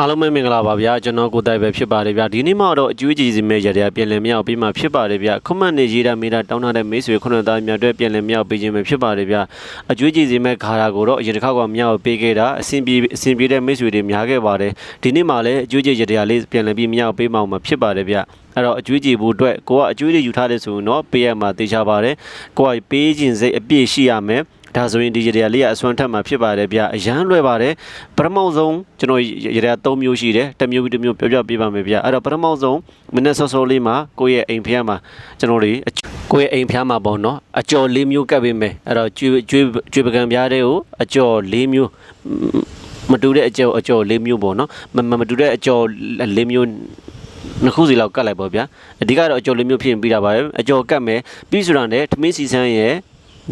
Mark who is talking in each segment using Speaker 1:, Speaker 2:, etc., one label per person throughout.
Speaker 1: အားလုံးပဲမင်္ဂလာပါဗျာကျွန်တော်ကိုတိုင်ပဲဖြစ်ပါတယ်ဗျာဒီနေ့မှတော့အကျွေးကြီးစီမဲ့ရတဲ့ပြန်လည်မြောက်ပြီးမှဖြစ်ပါတယ်ဗျာခွန်မတ်နေရေးတာမိတာတောင်းထားတဲ့မိတ်ဆွေခုနှစ်သားများအတွက်ပြန်လည်မြောက်ပေးခြင်းပဲဖြစ်ပါတယ်ဗျာအကျွေးကြီးစီမဲ့ခါရာကိုတော့အရင်တစ်ခါကမြောက်ပေးခဲ့တာအဆင်ပြေအဆင်ပြေတဲ့မိတ်ဆွေတွေများခဲ့ပါတယ်ဒီနေ့မှလည်းအကျွေးကြီးရတဲ့လေးပြန်လည်ပြီးမြောက်ပေးမှမှာဖြစ်ပါတယ်ဗျာအဲ့တော့အကျွေးကြည့်ဖို့အတွက်ကိုကအကျွေးတွေယူထားတယ်ဆိုရင်တော့ပေးရမှာတေချာပါတယ်ကိုကပေးခြင်းစိတ်အပြည့်ရှိရမယ် ဒါဆိုရင်ဒီရတဲ့လေးကအစွမ်းထက်မှာဖြစ်ပါတယ်ဗျအရန်လွယ်ပါတယ်ပထမဆုံးကျွန်တော်ရတဲ့၃မျိုးရှိတယ်တစ်မျိုးပြီးတစ်မျိုးပြောပြပေးပါမယ်ဗျအဲ့တော့ပထမဆုံးမနေ့စောစောလေးမှာကိုယ့်ရဲ့အိမ်ဖျားမှာကျွန်တော်တွေကိုယ့်ရဲ့အိမ်ဖျားမှာပေါ့နော်အကျော်၄မျိုးကပ်ပေးမယ်အဲ့တော့ကျွေးကျွေးကျွေးပကံပြားတဲ့ကိုအကျော်၄မျိုးမတူတဲ့အကျော်အကျော်၄မျိုးပေါ့နော်မမတူတဲ့အကျော်၄မျိုးနှစ်ခုစီလောက်ကတ်လိုက်ပေါ့ဗျာအဓိကတော့အကျော်လေးမျိုးဖြစ်ရင်ပြီးတာပါပဲအကျော်ကတ်မယ်ပြီးဆိုတာနဲ့ထမင်းစီဆန်းရဲ့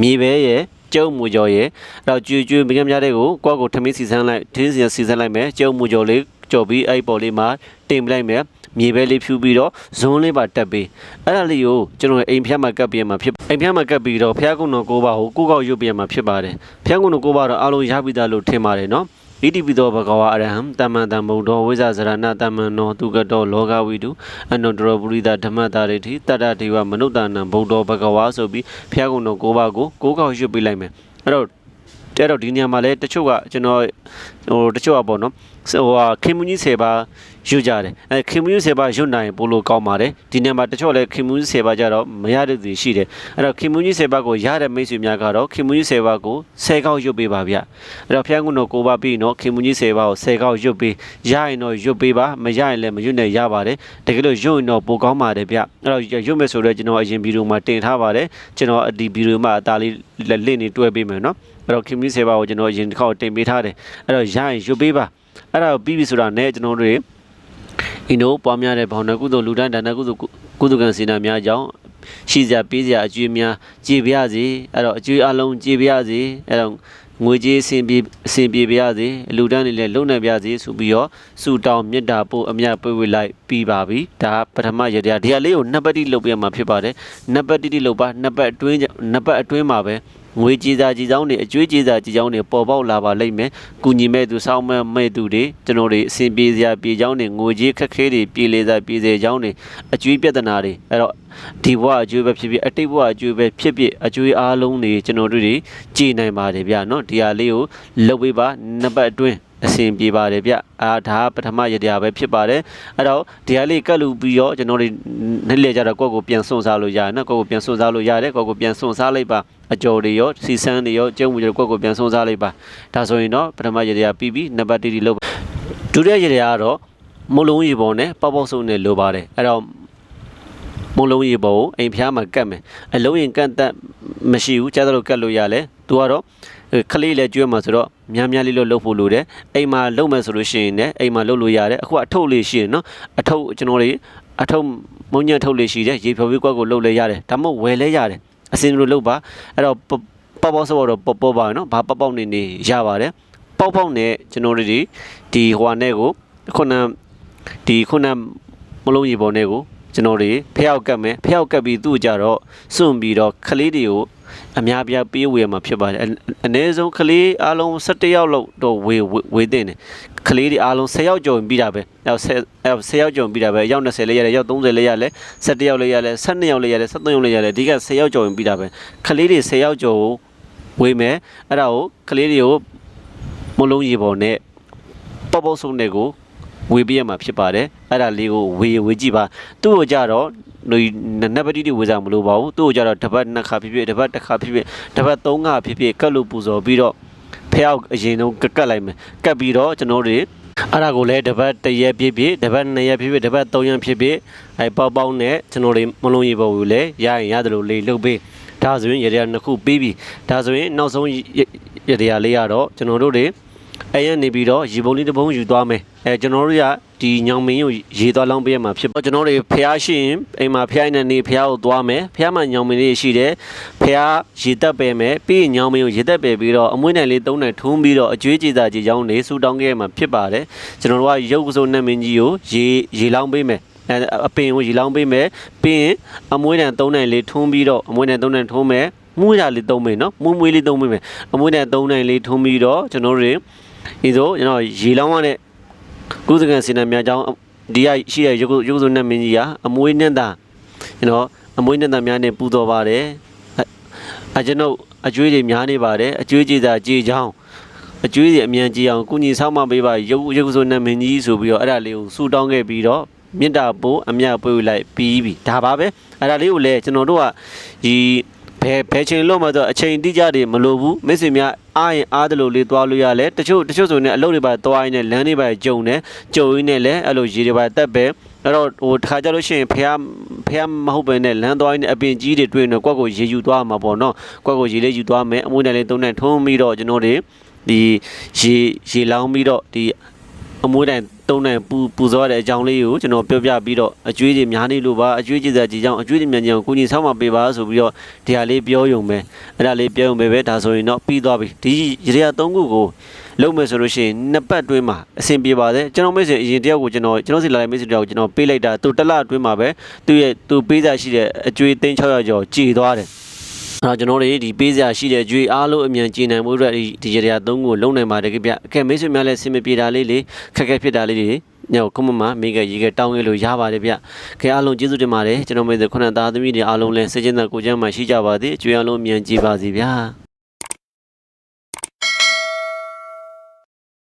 Speaker 1: မြေပဲရဲ့ ကျုံမူကျော်ရဲ့အဲ့တော့ကျွေကျွေမကမ်းများတဲ့ကိုကိုယ့်ကိုထမင်းစီဆန်းလိုက်ထင်းစီစီဆန်းလိုက်မယ်ကျုံမူကျော်လေးကြော်ပြီးအဲ့ပေါ်လေးမှာတင်ပလိုက်မယ်မြေပဲလေးဖြူပြီးတော့ဇွန်းလေးပါတက်ပြီးအဲ့ဒါလေးကိုကျွန်တော်အိမ်ဖျက်မှာကပ်ပြီးမှာဖြစ်အိမ်ဖျက်မှာကပ်ပြီးတော့ဖျားကုန်းတော်ကိုပါကိုကိုကောက်ရွတ်ပြီးမှာဖြစ်ပါတယ်ဖျားကုန်းတော်ကိုပါတော့အားလုံးရပြီးသားလို့ထင်ပါတယ်နော် ဣတိပိသောဘဂဝါအရဟံတမ္မံတမ္ဗုဒ္ဓောဝိဇ္ဇဇရဏတမ္မံနောသူကတောလောကဝိတုအနုတ္တရပုရိသဓမ္မတာရိတိတတ္တဒေဝမနုဿာနံဗုဒ္ဓောဘဂဝါဆိုပြီးဖျားကုံတော်၉ပါးကိုကိုးကောက်ရွတ်ပေးလိုက်မယ်အဲ့တော့တဲ့တော့ဒီနေရာမှာလည်းတချို့ကကျွန်တော်ဟိုတချို့ကပေါ့နော်ဟိုဟာခင်မူကြီး10ပါး ရွတ်ကြတယ်အဲခင်မူကြီး10ပါးရွတ်နိုင်ပို့လို့ကောင်းပါတယ်ဒီနေရာမှာတချို့လည်းခင်မူကြီး10ပါးကြတော့မရတဲ့သူရှိတယ်အဲ့တော့ခင်မူကြီး10ပါးကိုရတဲ့မိတ်ဆွေများကတော့ခင်မူကြီး10ပါးကို10ကောက်ရွတ်ပေးပါဗျအဲ့တော့ဖျားကုံတော်9ပါးပြီးတော့ခင်မူကြီး10ပါးကို10ကောက်ရွတ်ပေးရရင်တော့ရွတ်ပေးပါမရရင်လည်းမရွတ်နဲ့ရပါတယ်တကယ်လို့ရွတ်ရင်တော့ပိုကောင်းပါတယ်ဗျအဲ့တော့ရွတ်မယ်ဆိုတော့ကျွန်တော်အရင်ဗီဒီယိုမှာတင်ထားပါတယ်ကျွန်တော်ဒီဗီဒီယိုမှာအသားလေးလင့်နေတွဲပေးမယ်နော်အဲ့တော့ခင်မူကြီး10ပါးကိုကျွန်တော်အရင်တစ်ခါတင်ပေးထားတယ်အဲ့တော့ရရင်ရွတ်ပေးပါအဲ့ဒါကိုပြီးပြီဆိုတာနဲ့ကျွန်တော်တို့ အင်းတို့ပွားများတဲ့ဘောင်နှကုသိုလ်လူတန်းဒါနကုသိုလ်ကုသိုလ်ကံစေနာများကြောင့်ရှိစရာပေးစရာအကျွေးများကြည်ပြရစေအဲ့တော့အကျွေးအလုံးကြည်ပြရစေအဲ့တော့ငွေကြေးအဆင်ပြေအဆင်ပြေပြရစေလူတန်းတွေလည်းလုံနိုင်ပြရစေဆိုပြီးတော့စူတောင်းမြတ်တာပို့အမြတ်ပေးဝေလိုက်ပြီးပါပြီဒါပထမရတရားဒီဟာလေးကိုနှစ်ပတ်တိလုပ်ပြရမှာဖြစ်ပါတယ်နှစ်ပတ်တိတိလုပ်ပါနှစ်ပတ်အတွင်းနှစ်ပတ်အတွင်းမှာပဲ ငွေကြေးစာကြီးချောင်းတွေအကျွေးကြေးစာကြီးချောင်းတွေပေါ်ပေါက်လာပါလိမ့်မယ်။ကုညီမဲ့သူစောင်းမဲ့မဲ့သူတွေကျွန်တော်တွေအစဉ်ပြေစရာပြေချောင်းတွေငွေကြေးခက်ခဲတွေပြေလေစာပြေစေချောင်းတွေအကျွေးပြဿနာတွေအဲ့တော့ဒီဘဝအကျွေးပဲဖြစ်ဖြစ်အတိတ်ဘဝအကျွေးပဲဖြစ်ဖြစ်အကျွေးအားလုံးတွေကျွန်တော်တို့တွေကြည်နိုင်ပါတယ်ဗျာနော်ဒီဟာလေးကိုလုပ်ပေးပါနှစ်ပတ်အတွင်း အစဉ်ပြေပါတယ်ဗျအာဒါပထမရတရားပဲဖြစ်ပါတယ်အဲ့တော့ဒီဟာလေးကတ်လူပြီးတော့ကျွန်တော်တို့နေ့လေကြတော့ကိုယ့်ကိုပြန်စွန့်စားလို့ရတယ်နော်ကိုယ့်ကိုပြန်စွန့်စားလို့ရတယ်ကိုယ့်ကိုပြန်စွန့်စားလိုက်ပါအကျော်တွေရောစီစန်းတွေရောကျုံမှုတွေကိုယ့်ကိုပြန်စွန့်စားလိုက်ပါဒါဆိုရင်တော့ပထမရတရားပြီးပြီးနံပါတ်1ဒီလို့ဒုတိယရတရားကတော့မလုံးရေပေါ်နဲ့ပေါက်ပေါက်စုံနဲ့လိုပါတယ်အဲ့တော့မလုံးရေပေါ်ကိုအိမ်ဖျားမှာကတ်မယ်အလုံးရင်ကတ်တက်မရှိဘူးကြားသလိုကတ်လို့ရလဲသူကတော့ခလေးလည်းကျွေးမှာဆိုတော့များများလေးလို့လှုပ်ဖို့လိုတယ်အိမ်မှာလှုပ်မယ်ဆိုလို့ရှိရင်လည်းအိမ်မှာလှုပ်လို့ရတယ်အခုအထုပ်လေးရှိတယ်နော်အထုပ်ကျွန်တော်တွေအထုပ်မုံညံထုတ်လေးရှိတယ်ရေဖြော်ပြီးကွက်ကိုလှုပ်လဲရတယ်ဒါမှမဟုတ်ဝယ်လဲရတယ်အစင်လိုလှုပ်ပါအဲ့တော့ပေါက်ပေါက်ဆောတော့ပေါက်ပေါက်ပါနော်ဘာပေါက်ပေါက်နေနေရပါတယ်ပေါက်ပေါက်နဲ့ကျွန်တော်တို့ဒီဒီဟိုဟာနဲ့ကိုခုနဒီခုနမလုံးရေပေါ်နဲ့ကို ကျွန်တော်တွေဖျောက်ကတ်မယ်ဖျောက်ကတ်ပြီးသူ့ကြတော့စွန့်ပြီးတော့ခလေးတွေကိုအများပြားပေးဝေရမှာဖြစ်ပါတယ်အနည်းဆုံးကလေးအားလုံး17ယောက်လောက်တော့ဝေဝေတင်တယ်ကလေးတွေအားလုံး10ယောက်ကျော်ပြီးတာပဲအဲ10 10ယောက်ကျော်ပြီးတာပဲအယောက်20လေးရတယ်ယောက်30လေးရလဲ17ယောက်လေးရလဲ12ယောက်လေးရလဲ13ယောက်လေးရလဲဒီက10ယောက်ကျော်ပြီးတာပဲကလေးတွေ10ယောက်ကျော်ဝေမယ်အဲ့ဒါကိုကလေးတွေကိုမလုံးရေပေါ်နဲ့ပေါပေါဆုံးတဲ့ကို ဝေပြရမှာဖြစ်ပါတယ်အဲ့ဒါလေးကိုဝေဝေကြည့်ပါသူ့ကိုကြတော့နနပတိတိဝေစားမလို့ပါဘူးသူ့ကိုကြတော့တပတ်နှစ်ခါဖြစ်ဖြစ်တပတ်တစ်ခါဖြစ်ဖြစ်တပတ်သုံးခါဖြစ်ဖြစ်ကတ်လို့ပူဇော်ပြီးတော့ဖះအရင်ဆုံးကတ်လိုက်မယ်ကတ်ပြီးတော့ကျွန်တော်တို့အဲ့ဒါကိုလည်းတပတ်တစ်ရက်ဖြစ်ဖြစ်တပတ်နှစ်ရက်ဖြစ်ဖြစ်တပတ်သုံးရက်ဖြစ်ဖြစ်အဲပေါက်ပေါက်နဲ့ကျွန်တော်တို့မလုံးရေပေါ်ကိုလည်းရရင်ရတယ်လို့လေးလုပ်ပေးဒါဆိုရင်ရရနှစ်ခုပြီးပြီဒါဆိုရင်နောက်ဆုံးရရလေးရတော့ကျွန်တော်တို့တွေ အဲရနေပြီးတော့ရေပုံလေးတစ်ပုံယူသွားမယ်အဲကျွန်တော်တို့ကဒီညောင်မင်းကိုရေသွားလောင်းပေးရမှာဖြစ်ပေါ့ကျွန်တော်တို့ဖះရှိရင်အိမ်မှာဖះနေနေဖះကိုသွားမယ်ဖះမှာညောင်မင်းလေးရှိတယ်ဖះရေတက်ပဲမယ်ပြီးရင်ညောင်မင်းကိုရေတက်ပဲပြီးတော့အမွှေးနယ်လေးသုံးနယ်ထုံးပြီးတော့အကျွေးကြေစာကြီးရောင်းနေဆူတောင်းခဲ့ရမှာဖြစ်ပါတယ်ကျွန်တော်တို့ကရုပ်ကစိုးနဲ့မင်းကြီးကိုရေရေလောင်းပေးမယ်အဲအပင်ကိုရေလောင်းပေးမယ်ပြီးရင်အမွှေးနယ်သုံးနယ်လေးထုံးပြီးတော့အမွှေးနယ်သုံးနယ်ထုံးမယ် မွေးရလေးသုံးမယ်နော်မွေးမွေးလေးသုံးပေးမယ်အမွှေးနယ်သုံးနယ်လေးထုံးပြီးတော့ကျွန်တော်တို့ဒီဆိုကျွန်တော်ရေလောင်းရတဲ့ကုသကံစေနာများကြောင့်ဒီကရှိတဲ့ရုပ်ရုပ်စုံနဲ့မင်းကြီးကအမွေးနဲ့တာကျွန်တော်အမွေးနဲ့တာများနဲ့ပူတော်ပါတယ်အကျွန်ုပ်အကျွေးတွေများနေပါတယ်အကျွေးကြေးသာကြေချောင်းအကျွေးတွေအမြန်ကြီးအောင်ကုညီဆောက်မပေးပါရုပ်ရုပ်စုံနဲ့မင်းကြီးဆိုပြီးတော့အဲ့ဒါလေးကိုဆူတောင်းခဲ့ပြီးတော့မြင့်တာပိုးအမြပွေးလိုက်ပြီးပြီဒါပါပဲအဲ့ဒါလေးကိုလည်းကျွန်တော်တို့ကဒီ ဘယ်ဘယ်ချိန်လို့မှတော့အချိန်တိကျတွေမလိုဘူးမိတ်ဆွေများအားရင်အားတယ်လို့လေးသွားလို့ရလဲတချို့တချို့ဆိုရင်အလုပ်တွေပါသွားရင်းနဲ့လမ်းတွေပါကြုံတယ်ကြုံရင်းနဲ့လည်းအဲ့လိုရေတွေပါတက်ပဲအဲ့တော့ဟိုတစ်ခါကြလို့ရှိရင်ဖះဖះမဟုတ်ပဲနဲ့လမ်းသွားရင်းနဲ့အပင်ကြီးတွေတွေ့နေတော့ကွက်ကိုရေယူသွားမှာပေါ့နော်ကွက်ကိုရေလေးယူသွားမယ်အမွှေးနဲ့လေးသုံးနဲ့ထုံးပြီးတော့ကျွန်တော်တွေဒီရေရေလောင်းပြီးတော့ဒီအမွှေးတိုင် တုံးတိုင်ပူပူဇော်ရတဲ့အကြောင်းလေးကိုကျွန်တော်ပြောပြပြီးတော့အကျွေးတွေများနေလို့ပါအကျွေးကြည်စားကြည်ကြောင်းအကျွေးတွေမြန်မြန်ကိုကိုကြီးဆောင်းမပေးပါဆိုပြီးတော့ဒီဟာလေးပြောယုံပဲအဲ့ဒါလေးပြောယုံပဲပဲဒါဆိုရင်တော့ပြီးသွားပြီဒီရေရသုံးခုကိုလုံးမယ်ဆိုလို့ရှိရင်နှစ်ပတ်အတွင်းမှာအဆင်ပြေပါတယ်ကျွန်တော်မိတ်ဆွေအရင်တယောက်ကိုကျွန်တော်ကျွန်တော်စီလာတဲ့မိတ်ဆွေတယောက်ကိုကျွန်တော်ပေးလိုက်တာသူတစ်လအတွင်းမှာပဲသူ့ရဲ့သူပေးစားရှိတဲ့အကျွေးသိန်း600ကျော်ကြေသွားတယ် အဲ့တော့ကျွန်တော်တို့ဒီပေးစရာရှိတဲ့ကြွေအားလုံးအမြန်ကျင်နိုင်မှုအတွက်ဒီဒီကြရာသုံးကိုလုံနိုင်ပါတယ်ကြဗျအကဲမိတ်ဆွေများလည်းဆင်မပြေတာလေးလေခက်ခဲဖြစ်တာလေးတွေညောကွန်မမမိကရေကတောင်းခဲ့လို့ရပါတယ်ဗျခဲအားလုံးကျေးဇူးတင်ပါတယ်ကျွန်တော်မိတ်ဆွေခုနသားသမီးတွေအားလုံးလည်းစိတ်ကျဉ်းသာကိုယ်ကျန်းမှရှိကြပါသည်အကျွေးအားလုံးအမြန်ကြည်ပါစေဗျာ